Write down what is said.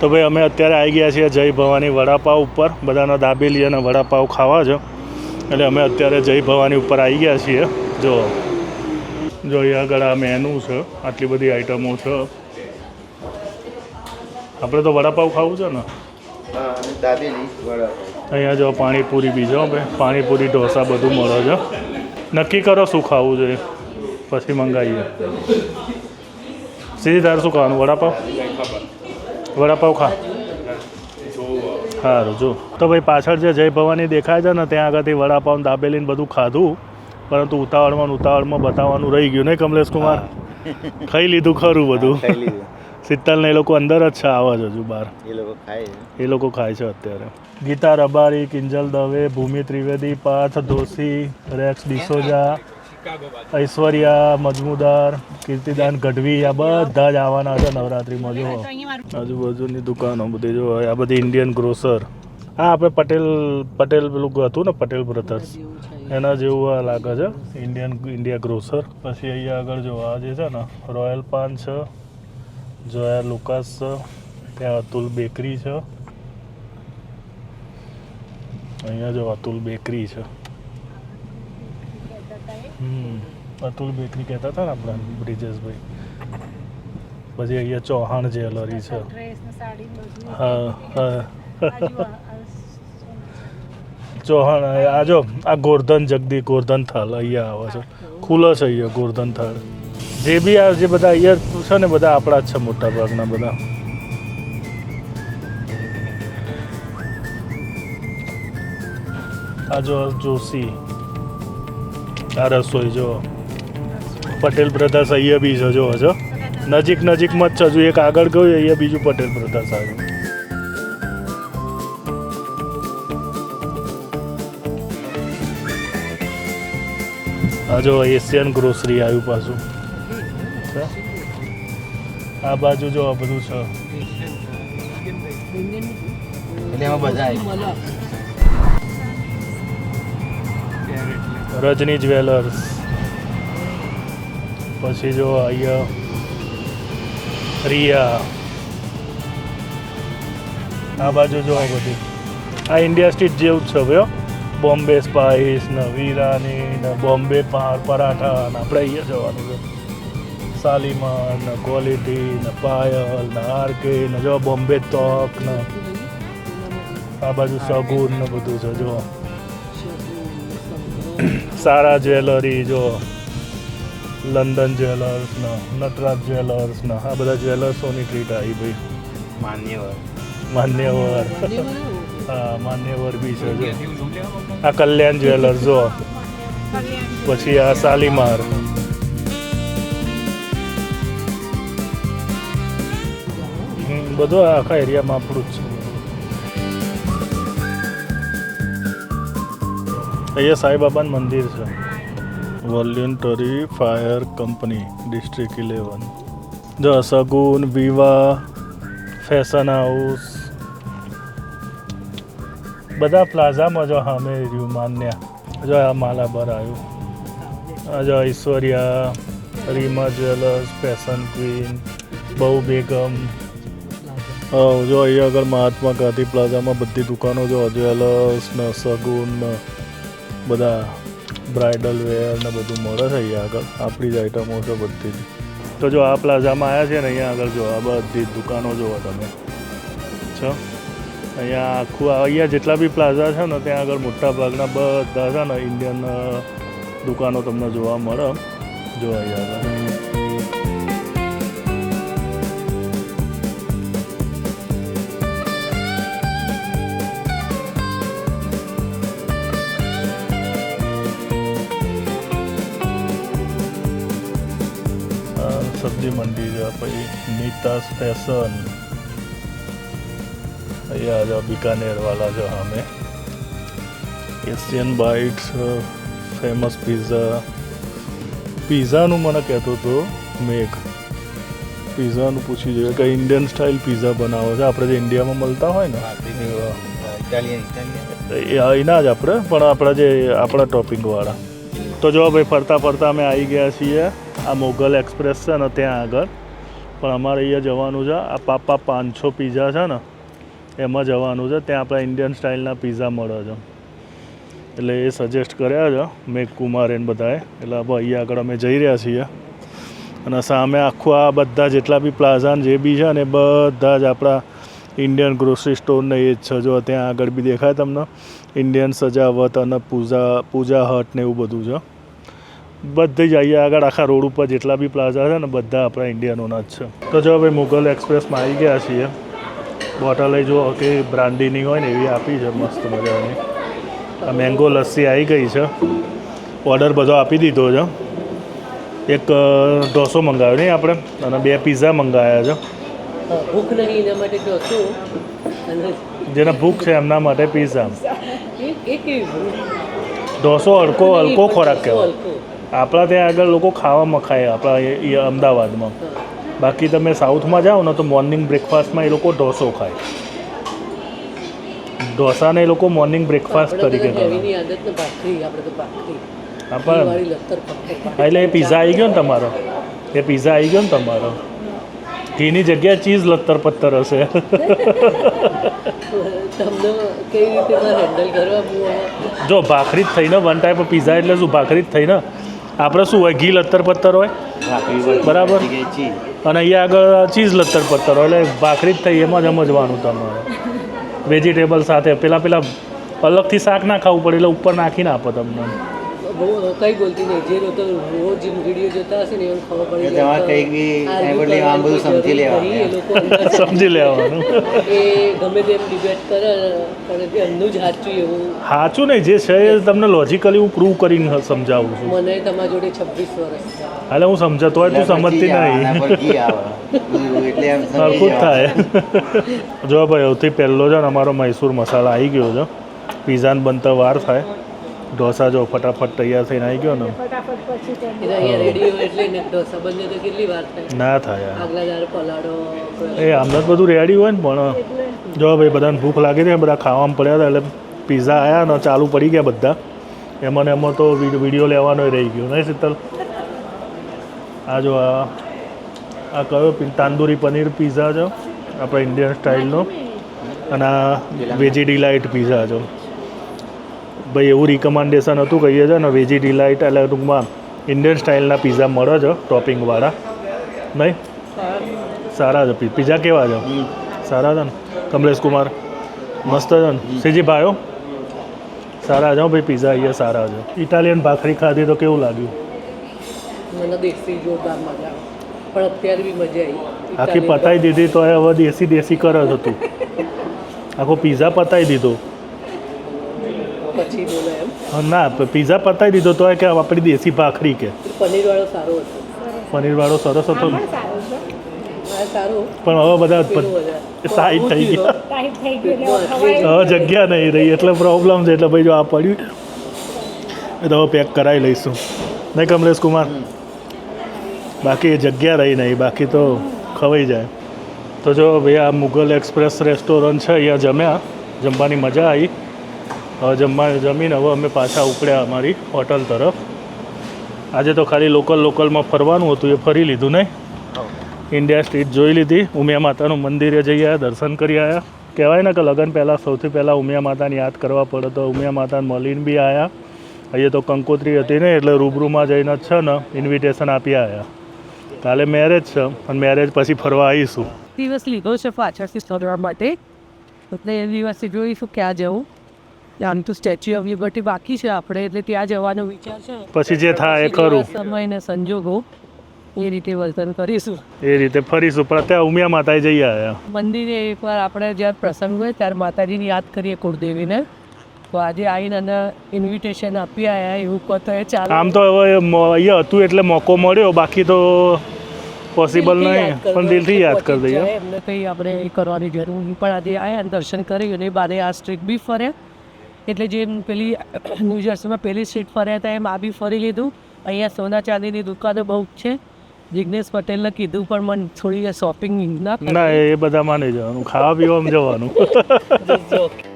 તો ભાઈ અમે અત્યારે આવી ગયા છીએ જય ભવાની વડાપાવ ઉપર. બધાના દાબેલી અને વડાપાવ ખાવા છે એટલે અમે અત્યારે જય ભવાની ઉપર આવી ગયા છીએ. જો જો અહીંયા આગળ આ મેનુ છે. આટલી બધી આઈટમો છે. આપણે તો વડાપાવ ખાવું છે ને? અહીંયા જો પાણીપુરી બીજો ભાઈ. પાણીપુરી ઢોસા બધું મળે છે. નક્કી કરો શું ખાવું જોઈએ. પછી મંગાવીએ. સીધી તારે શું ખાવાનું? વડાપાવ? વડાપાવ ખા. સારું જો તો ભાઈ પાછળ જે જય ભવાની દેખાય છે ને ત્યાં આગળથી વડાપાઉં દાબેલીને બધું ખાધું. પરંતુ ઉતાવળમાં ઉતાવળમાં બતાવવાનું રહી ગયું ને કમલેશ કુમાર? ખાઈ લીધું ખરું બધું. શીતલને શીતલ ને એ લોકો અંદર જ છે આવા જ હજુ બહાર. એ લોકો ખાય છે. એ લોકો ખાય છે અત્યારે. ગીતા રબારી કિંજલ દવે ભૂમિ ત્રિવેદી પાર્થ દોશી રેક્સ ડિસોજા ઐશ્વર્યા, મજમુદાર, કીર્તિદાન, ગઢવી, આ બધા જ આવવાના છે નવરાત્રિમાં જો આજુબાજુની દુકાનો બધી જો આ બધી ઇન્ડિયન ગ્રોસર હા આપણે પટેલ પટેલ પેલું હતું ને, પટેલ બ્રધર્સ એના જેવું આ લાગે છે ઇન્ડિયન ઇન્ડિયા ગ્રોસર પછી અહીંયા આગળ જો આ જે છે ને રોયલ પાન છે જોયા લુકાસ છે, ત્યાં અતુલ બેકરી છે. અહીંયા જો અતુલ બેકરી છે. અતુલ બેકરી કહેતા હતા ને આપણે બ્રિજેશભાઈ. પછી અહીંયા ચૌહાણ જ્વેલરી છે. હા હા. ચૌહાણ આ જો આ ગોર્ધન જગદી ગોર્ધન થાળ અહીંયા આવે છે. ખુલ્લો છે અહીંયા ગોર્ધન થાળ. જે બી આ જે બધા અહીંયા છે ને બધા આપણા જ છે મોટા ભાગના બધા. આ જો જોશી. આ રસોઈ જો. પટેલ બ્રધર્સ અહીંયા બી છે જો હજો નજીક નજીકમાં જ છે હજુ એક આગળ ગયું અહીંયા બીજું પટેલ બ્રધર્સ આવ્યું. આ જો એશિયન ગ્રોસરી આવ્યું પાછું. આ બાજુ જો આ બધું છે. એટલે એમાં બધા આવી. રજની જ્વેલર્સ. પછી જો અહીંયા રિયા. આ બાજુ જો બધી. આ ઇન્ડિયા સ્ટ્રીટ જેવું જ છે ભાઈ બોમ્બે સ્પાઈસ, ને વીરાની, ને બોમ્બે પાર પરાઠા, ને આપણે અહીંયા જવાનું છે. શાલીમાર ને ક્વોલિટી, ને પાયલ, ને આરકે, ને જો બોમ્બે તોક ને આ બાજુ સગુન ને બધું છે, જો. સારા જ્વેલરી જો લંડન જ્વેલર્સ ને નટરાજ જ્વેલર્સ ને આ બધા જ્વેલર્સોની ટ્રીટ આવી ભાઈ. માન્યવર. માન્યવર. હા માન્યવર બી છે જો. આ કલ્યાણ જ્વેલર્સ જો. પછી આ શાલીમાર. બધો બધું આ આખા એરિયામાં આપણું જ છે. અહીંયા સાંઈબાબાનું મંદિર છે. Voluntary fire company, district eleven. જો સગુન, વિવા, ફેશન હાઉસ. બધા પ્લાઝામાં જો સામે રહ્યું માન્ય જો આ માલાબર આવ્યું. જો Aishwarya, Reema jewellers, fashion queen, Bahu Begum. જો અહીંયા આગળ મહાત્મા ગાંધી પ્લાઝામાં બધી દુકાનો, જો જ્વેલર્સ ને સગુન બધા બ્રાઇડલ વેર ને બધું મળે છે અહીંયા આગળ. આપણી જ આઈટમો છે બધી. જ તો જો આ પ્લાઝામાં આવ્યા છે ને અહીંયા આગળ જો, આ બધી દુકાનો જુઓ તમે. છો? અહીંયા આખું અહીંયા જેટલા બી પ્લાઝા છે ને, ત્યાં આગળ મોટા ભાગના બધા છે ને ઇન્ડિયન દુકાનો તમને જોવા મળે. જો અહીંયા આગળ. સબ્જી મંડી છે પછી નીતાસ ફેશન અહીંયા જો બિકાનેરવાળા વાળા છે અમે એશિયન બાઇટ્સ ફેમસ પીઝા પીઝાનું મને કહેતો હતો મેઘ પીઝાનું પૂછી જોઈએ કે ઇન્ડિયન સ્ટાઇલ પીઝા બનાવો છે આપણે જે ઇન્ડિયામાં મળતા હોય ને એના જ આપણે પણ આપણા જે આપણા ટોપિંગવાળા તો જો ભાઈ ફરતા ફરતા અમે આવી ગયા છીએ આ મોગલ એક્સપ્રેસ છે ને ત્યાં આગળ. પણ અમારે અહીંયા જવાનું છે. આ પાપા પાંચસો પીઝા છે ને, એમાં જવાનું છે. ત્યાં આપણા ઇન્ડિયન સ્ટાઇલના પીઝા મળે છે. એટલે એ સજેસ્ટ કર્યા છે મેઘ કુમાર એને બધાએ. એટલે હવે અહીંયા આગળ અમે જઈ રહ્યા છીએ. અને સામે આખું આ બધા જેટલા બી પ્લાઝા જે બી છે ને બધા જ આપણા ઇન્ડિયન ગ્રોસરી સ્ટોરને એ જ છે. જો ત્યાં આગળ બી દેખાય તમને, ઇન્ડિયન સજાવટ અને પૂજા પૂજા હટ ને એવું બધું છે. બધી જ અહીંયા આગળ આખા રોડ ઉપર જેટલા બી પ્લાઝા છે ને બધા આપણા ઇન્ડિયનોના જ છે. તો જો ભાઈ મુગલ એક્સપ્રેસમાં આવી ગયા છીએ. બોટલ જો કે બ્રાન્ડીની હોય ને એવી આપી છે મસ્ત મજાની. આ મેંગો લસ્સી આવી ગઈ છે. ઓર્ડર બધો આપી દીધો છે. એક ઢોસો મંગાવ્યો નહીં આપણે? અને બે પીઝા મંગાવ્યા છે. ભૂખ નહીં એના માટે ઢોસો. જેને ભૂખ છે એમના માટે પીઝા ઢોસો હલકો હલકો ખોરાક કહેવાય. આપણા ત્યાં આગળ લોકો ખાવામાં ખાય આપણા અમદાવાદમાં. બાકી તમે સાઉથમાં જાઓ ને તો મોર્નિંગ બ્રેકફાસ્ટમાં એ લોકો ઢોસો ખાય. ઢોસાને એ લોકો મોર્નિંગ બ્રેકફાસ્ટ તરીકે કરે એટલે એ પીઝા આવી ગયો ને તમારો? એ પીઝા આવી ગયો ને તમારો? ઘીની જગ્યાએ ચીઝ લત્તર પત્તર હશે. જો ભાખરી જ થઈને વન ટાઈપ પીઝા એટલે શું ભાખરી જ થઈને આપણે શું હોય, ઘી, લત્તર, પત્તર હોય? બરાબર. અને અહીંયા આગળ ચીઝ, લત્તર, પત્તર હોય. એટલે ભાખરી જ થઈ, એમાં જ સમજવાનું તમારે વેજીટેબલ સાથે, પેલા પેલા અલગથી શાક ના ખાવું પડે, એટલે ઉપર નાખીને આપો તમને. બહુ કઈ બોલતી નહીં. જે લોકો રોજ વીડિયો જોતા હશે ને એને ખબર પડી તમારે કંઈક બી બદલે આમ બધું સમજી લેવાનું એ લોકો અંદર સમજી લેવાનું. એ ગમે તેમ ડિબેટ કરે પણ જે એમનું જ સાચું એવું. સાચું નહીં જે છે એ તમને લોજિકલી હું પ્રૂવ કરીને સમજાવું છું. મને તમારા જોડે છવ્વીસ વર્ષ છે હાલે હું સમજતો હોય તું સમજતી નહીં. એટલે સરખું જ થાય. જો ભાઈ સૌથી પહેલો છે ને અમારો મૈસૂર મસાલા આવી ગયો છે. પીઝાને બનતા વાર થાય. ઢોસા જો ફટાફટ તૈયાર થઈને આવી ગયો ને. ને થાય? એ આમને જ બધું રેડી હોય ને પણ. જો ભાઈ બધાને ભૂખ લાગી હતી ને બધા ખાવામાં પડ્યા હતા એટલે પીઝા આવ્યા ને ચાલુ પડી ગયા બધા. એમાં ને એમાં તો વિડ- વીડિયો લેવાનો રહી ગયો. નહીં શીતલ? આ જો આ આ કયો તાંદૂરી પનીર પીઝા જો? આપણા ઇન્ડિયન સ્ટાઇલનો અને આ વેજી ડિલાઇટ પીઝા છે ભાઈ એવું રિકમેન્ડેશન હતું કહીએ છે ને વેજી ડિલાઇટ એટલે ટૂંકમાં ઇન્ડિયન સ્ટાઇલના પીઝા મળે છે ટોપિંગવાળા નહીં? સારા છે પીઝા કેવા છે? સારા છે ને? કમલેશ કુમાર. મસ્ત છે ને? સીજી ભાઈઓ? સારા છે ભાઈ પીઝા અહીંયા સારા છે. ઇટાલિયન ભાખરી ખાધી તો કેવું લાગ્યું? મને દેશી જોરદાર મજા પણ અત્યારે બી મજા આવી. આખી પતાઈ દીધી તો એ હવે દેશી દેશી કરે જ હતું આખો પીઝા પતાવી દીધો. પછી બોલે એમ. ના પીઝા પતાવી દીધો તો એ કે આપણી દેશી ભાખરી કે. પનીર વાળો સારો હતો. પનીરવાળો સરસ હતો. ને. પણ હવે બધા. સાઈડ થઈ ગયા. હવે જગ્યા નહીં રહી એટલે પ્રોબ્લેમ છે. એટલે ભાઈ જો આ પડ્યું એ તો હવે પેક કરાવી લઈશું. નહીં કમલેશ કુમાર? બાકી જગ્યા રહી નહીં બાકી તો ખવાઈ જાય. તો જો ભાઈ આ મુગલ એક્સપ્રેસ રેસ્ટોરન્ટ છે અહીંયા જમ્યા. જમવાની મજા આવી. જમવા જમીને હવે અમે પાછા ઉપડ્યા અમારી હોટલ તરફ. આજે તો ખાલી લોકલ લોકલમાં ફરવાનું હતું એ ફરી લીધું નહીં. ઇન્ડિયા સ્ટ્રીટ જોઈ લીધી. ઉમિયા માતાનું મંદિરે જઈ આવ્યા દર્શન કરી આવ્યા કહેવાય ને કે લગ્ન પહેલાં સૌથી પહેલાં ઉમિયા માતાને યાદ કરવા પડે તો ઉમિયા માતાને મળીને બી આવ્યા અહીંયા તો કંકોત્રી હતી ને એટલે રૂબરૂમાં જઈને છે ને ઇન્વિટેશન આપી આવ્યા કાલે મેરેજ છે અને મેરેજ પછી ફરવા આવીશું. દિવસ લીધો છે પાછળથી ફરવા માટે. એટલે એ દિવસે જોઈશું ક્યાં જવું. આમ તો સ્ટેચ્યુ ઓફ લિબર્ટી બાકી છે આપણે એટલે ત્યાં જવાનો વિચાર છે. પછી જે થાય એ કરું સમય ને સંજોગો એ રીતે વર્તન કરીશું. એ રીતે ફરીશું પણ અત્યારે ઉમિયા માતાએ જઈ આવ્યા. મંદિરે એકવાર આપણે જ્યારે પ્રસંગ હોય ત્યારે માતાજીની યાદ કરીએ કુળદેવીને. તો આજે આવીને અને ઇન્વિટેશન આપી આવ્યા એવું કહો તો એ ચાલે. આમ તો હવે અહીંયા હતું એટલે મોકો મળ્યો બાકી તો પોસિબલ નહીં પણ દિલથી યાદ કરી દઈએ. એમને કંઈ આપણે એ કરવાની જરૂર પણ આજે આયા અને દર્શન કરી અને બારે આ સ્ટ્રીટ બી ફર્યા એટલે જે પેલી ન્યૂ જર્સીમાં પેલી સ્ટ્રીટ ફર્યા હતા એમ આ બી ફરી લીધું. અહીંયા સોના ચાંદીની દુકાનો બહુ છે. જિગ્નેશ પટેલને કીધું પણ મને થોડી શોપિંગ ના ના એ બધામાં નહીં જવાનું. ખાવા પીવામાં જવાનું